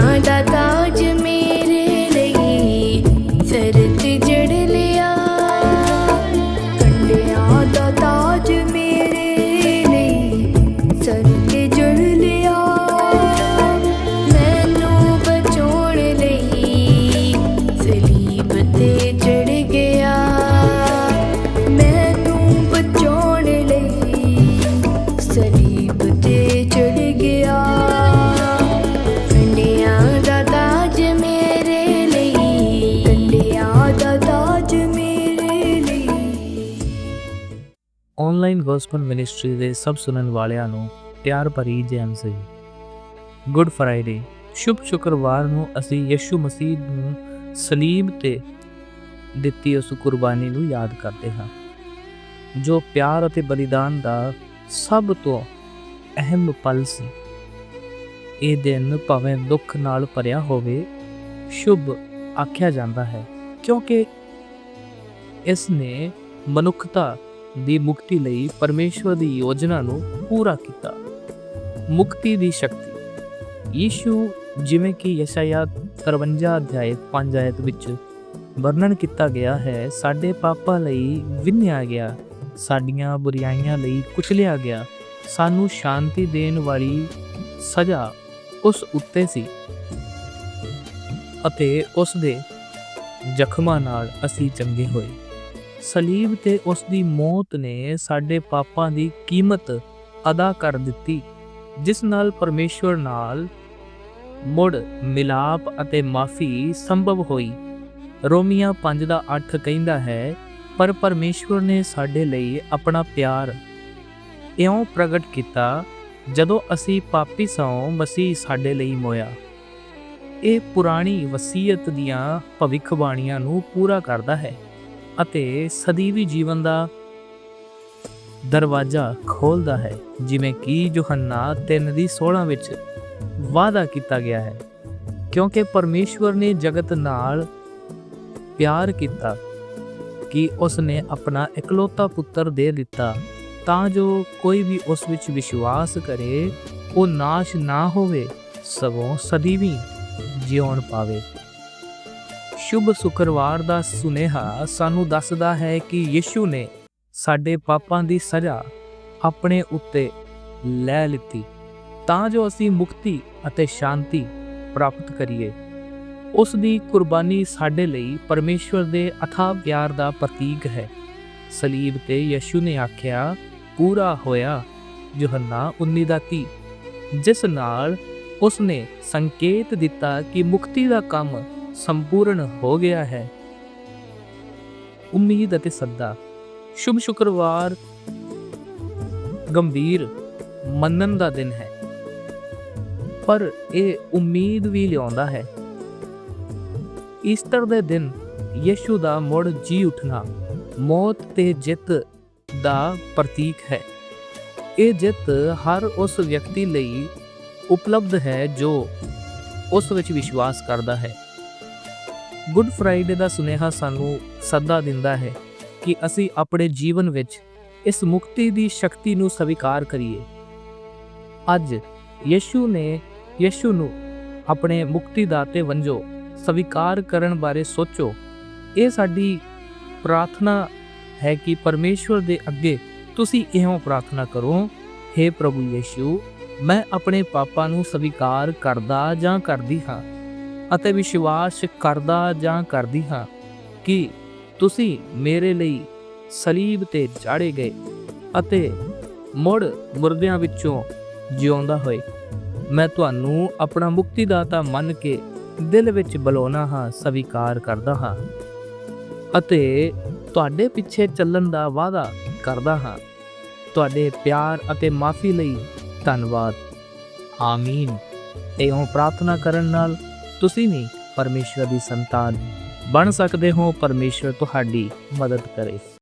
ਕੰਡਿਆਂ ਦਾ online gospel ministry ਦੇ ਸਭ ਸੁਣਨ ਵਾਲਿਆਂ ਨੂੰ ਪਿਆਰ ਭਰੀ ਜੈ ਮਸੀਹ। ਗੁੱਡ ਫਰਾਈਡੇ ਸ਼ੁਭ ਸ਼ੁੱਕਰਵਾਰ ਨੂੰ ਅਸੀਂ ਯਿਸੂ ਮਸੀਹ ਨੂੰ ਸਲੀਬ ਤੇ ਦਿੱਤੀ ਉਸ ਕੁਰਬਾਨੀ ਨੂੰ ਯਾਦ ਕਰਦੇ ਹਾਂ, ਜੋ ਪਿਆਰ ਅਤੇ ਬਲੀਦਾਨ ਦਾ ਸਭ ਤੋਂ ਅਹਿਮ ਪਲ ਸੀ। ਇਹ ਦਿਨ ਭਾਵੇਂ ਦੁੱਖ ਨਾਲ ਭਰਿਆ ਹੋਵੇ, ਸ਼ੁਭ ਆਖਿਆ ਜਾਂਦਾ ਹੈ, ਕਿਉਂਕਿ ਇਸ ਨੇ ਮਨੁੱਖਤਾ ਦੀ ਮੁਕਤੀ ਲਈ ਪਰਮੇਸ਼ਵਰ ਦੀ ਯੋਜਨਾ ਨੂੰ ਪੂਰਾ ਕੀਤਾ। ਮੁਕਤੀ ਦੀ ਸ਼ਕਤੀ। ਯੀਸ਼ੂ ਜਿਵੇਂ ਕਿ ਯਸ਼ਾਇਆ 53 ਅਧਿਆਇ 5 ਆਇਤ ਵਿੱਚ ਵਰਣਨ ਕੀਤਾ ਗਿਆ ਹੈ, ਸਾਡੇ ਪਾਪਾਂ ਲਈ ਵਿੰਨਿਆ ਗਿਆ, ਸਾਡੀਆਂ ਬੁਰੀਆਈਆਂ ਲਈ ਕੁਚਲਿਆ ਗਿਆ, ਸਾਨੂੰ ਸ਼ਾਂਤੀ ਦੇਣ ਵਾਲੀ ਸਜ਼ਾ ਉਸ ਉੱਤੇ ਸੀ। ਅਤੇ ਉਸ ਦੇ ਜ਼ਖਮਾਂ ਨਾਲ ਅਸੀਂ ਚੰਗੇ ਹੋਏ। ਸਲੀਬ ਤੇ ਉਸ ਦੀ ਮੌਤ ਨੇ ਸਾਡੇ ਪਾਪਾਂ ਦੀ ਕੀਮਤ ਅਦਾ ਕਰ ਦਿੱਤੀ, ਜਿਸ ਨਾਲ ਪਰਮੇਸ਼ਵਰ ਨਾਲ ਮੁੜ ਮਿਲਾਪ ਅਤੇ ਮਾਫੀ ਸੰਭਵ ਹੋਈ। ਰੋਮੀਆਂ 5 ਦਾ 8 ਕਹਿੰਦਾ ਹੈ, ਪਰ ਪਰਮੇਸ਼ਵਰ ਨੇ ਸਾਡੇ ਲਈ ਆਪਣਾ ਪਿਆਰ ਇਉਂ ਪ੍ਰਗਟ ਕੀਤਾ, ਜਦੋਂ ਅਸੀਂ ਪਾਪੀ ਸਾਂ, ਮਸੀਹ ਸਾਡੇ ਲਈ ਮੋਇਆ। ਇਹ ਪੁਰਾਣੀ ਵਸੀਅਤ ਦੀਆਂ ਭਵਿੱਖਬਾਣੀਆਂ ਨੂੰ ਪੂਰਾ ਕਰਦਾ ਹੈ। ਅਤੇ ਸਦੀਵੀ ਜੀਵਨ ਦਾ ਦਰਵਾਜ਼ਾ ਖੋਲਦਾ ਹੈ, ਜਿਵੇਂ ਕਿ ਯੋਹੰਨਾ 3 ਦੀ 16 ਵਿੱਚ ਵਾਅਦਾ ਕੀਤਾ ਗਿਆ ਹੈ। ਕਿਉਂਕਿ ਪਰਮੇਸ਼ਵਰ ਨੇ ਜਗਤ ਨਾਲ ਪਿਆਰ ਕੀਤਾ ਕਿ ਉਸ ਨੇ ਆਪਣਾ ਇਕਲੌਤਾ ਪੁੱਤਰ ਦੇ ਦਿੱਤਾ, ਤਾਂ ਜੋ ਕੋਈ ਵੀ ਉਸ ਵਿੱਚ ਵਿਸ਼ਵਾਸ ਕਰੇ, ਉਹ ਨਾਸ਼ ਨਾ ਹੋਵੇ, ਸਗੋਂ ਸਦੀਵੀ ਜਿਉਣ ਪਾਵੇ। ਸ਼ੁਭ ਸ਼ੁੱਕਰਵਾਰ ਦਾ ਸੁਨੇਹਾ ਸਾਨੂੰ ਦੱਸਦਾ ਹੈ ਕਿ ਯਿਸੂ ਨੇ ਸਾਡੇ ਪਾਪਾਂ ਦੀ ਸਜ਼ਾ ਆਪਣੇ ਉੱਤੇ ਲੈ ਲਿੱਤੀ, ਤਾਂ ਜੋ ਅਸੀਂ ਮੁਕਤੀ ਅਤੇ ਸ਼ਾਂਤੀ ਪ੍ਰਾਪਤ ਕਰੀਏ। ਉਸ ਦੀ ਕੁਰਬਾਨੀ ਸਾਡੇ ਲਈ ਪਰਮੇਸ਼ਵਰ ਦੇ ਅਥਾਹ ਪਿਆਰ ਦਾ ਪ੍ਰਤੀਕ ਹੈ। ਸਲੀਬ ਤੇ ਯਿਸੂ ਨੇ ਆਖਿਆ ਪੂਰਾ ਹੋਇਆ, ਯੋਹੰਨਾ 19 ਦਾ 30 ਜਿਸ ਨਾਲ ਉਸ ਨੇ ਸੰਕੇਤ ਦਿੱਤਾ ਕਿ ਮੁਕਤੀ ਦਾ ਕੰਮ ਸੰਪੂਰਨ ਹੋ ਗਿਆ ਹੈ। ਉਮੀਦ ਅਤੇ ਸੱਦਾ। ਸ਼ੁਭ ਸ਼ੁੱਕਰਵਾਰ। ਗੰਭੀਰ ਮੰਨਣ ਦਾ ਦਿਨ ਹੈ। ਪਰ ਇਹ ਉਮੀਦ ਵੀ ਲਿਆਉਂਦਾ ਹੈ। ਈਸਟਰ ਦੇ ਦਿਨ ਯਿਸੂ ਦਾ ਮੁੜ ਜੀ ਉਠਣਾ, ਮੌਤ ਤੇ ਜਿੱਤ ਦਾ ਪ੍ਰਤੀਕ ਹੈ। ਇਹ ਜਿੱਤ ਹਰ ਉਸ ਵਿਅਕਤੀ ਲਈ ਉਪਲਬਧ ਹੈ ਜੋ ਉਸ ਵਿੱਚ ਵਿਸ਼ਵਾਸ ਕਰਦਾ ਹੈ। ਗੁੱਡ ਫਰਾਈਡੇ ਦਾ ਸੁਨੇਹਾ ਸਾਨੂੰ ਸੱਦਾ ਦਿੰਦਾ ਹੈ ਕਿ ਅਸੀਂ ਆਪਣੇ ਜੀਵਨ ਵਿੱਚ ਇਸ ਮੁਕਤੀ ਦੀ ਸ਼ਕਤੀ ਨੂੰ ਸਵੀਕਾਰ ਕਰੀਏ। ਅੱਜ ਯਿਸੂ ਨੇ ਯਿਸੂ ਨੂੰ ਆਪਣੇ ਮੁਕਤੀ ਦਾਤੇ ਵੰਜੋ ਸਵੀਕਾਰ ਕਰਨ ਬਾਰੇ ਸੋਚੋ। ਇਹ ਸਾਡੀ ਪ੍ਰਾਰਥਨਾ ਹੈ ਕਿ ਪਰਮੇਸ਼ਵਰ ਦੇ ਅੱਗੇ ਤੁਸੀਂ ਇਹੋ ਪ੍ਰਾਰਥਨਾ ਕਰੋ हे ਪ੍ਰਭੂ ਯਿਸੂ, ਮੈਂ ਆਪਣੇ ਪਾਪਾਂ ਨੂੰ ਸਵੀਕਾਰ ਕਰਦਾ ਜਾਂ ਕਰਦੀ ਹਾਂ। ਅਤੇ ਵਿਸ਼ਵਾਸ ਕਰਦਾ ਜਾਂ ਕਰਦੀ ਹਾਂ ਕਿ ਤੁਸੀਂ ਮੇਰੇ ਲਈ ਸਲੀਬ ਤੇ ਚਾੜੇ ਗਏ ਅਤੇ ਮੁੜ ਮੁਰਦਿਆਂ ਵਿੱਚੋਂ ਜਿਉਂਦਾ ਹੋਏ। ਮੈਂ ਤੁਹਾਨੂੰ ਆਪਣਾ ਮੁਕਤੀਦਾਤਾ ਮੰਨ ਕੇ ਦਿਲ ਵਿੱਚ ਬੁਲਾਉਣਾ ਹਾਂ, ਸਵੀਕਾਰ ਕਰਦਾ ਹਾਂ ਅਤੇ ਤੁਹਾਡੇ ਪਿੱਛੇ ਚੱਲਣ ਦਾ ਵਾਅਦਾ ਕਰਦਾ ਹਾਂ। ਤੁਹਾਡੇ ਪਿਆਰ ਅਤੇ ਮਾਫੀ ਲਈ ਧੰਨਵਾਦ। ਆਮੀਨ। ਇਉਂ ਪ੍ਰਾਰਥਨਾ ਕਰਨ ਨਾਲ ਤੁਸੀਂ ਵੀ ਪਰਮੇਸ਼ਵਰ ਦੀ ਸੰਤਾਨ ਬਣ ਸਕਦੇ ਹੋ ਪਰਮੇਸ਼ਵਰ ਤੁਹਾਡੀ ਮਦਦ ਕਰੇ।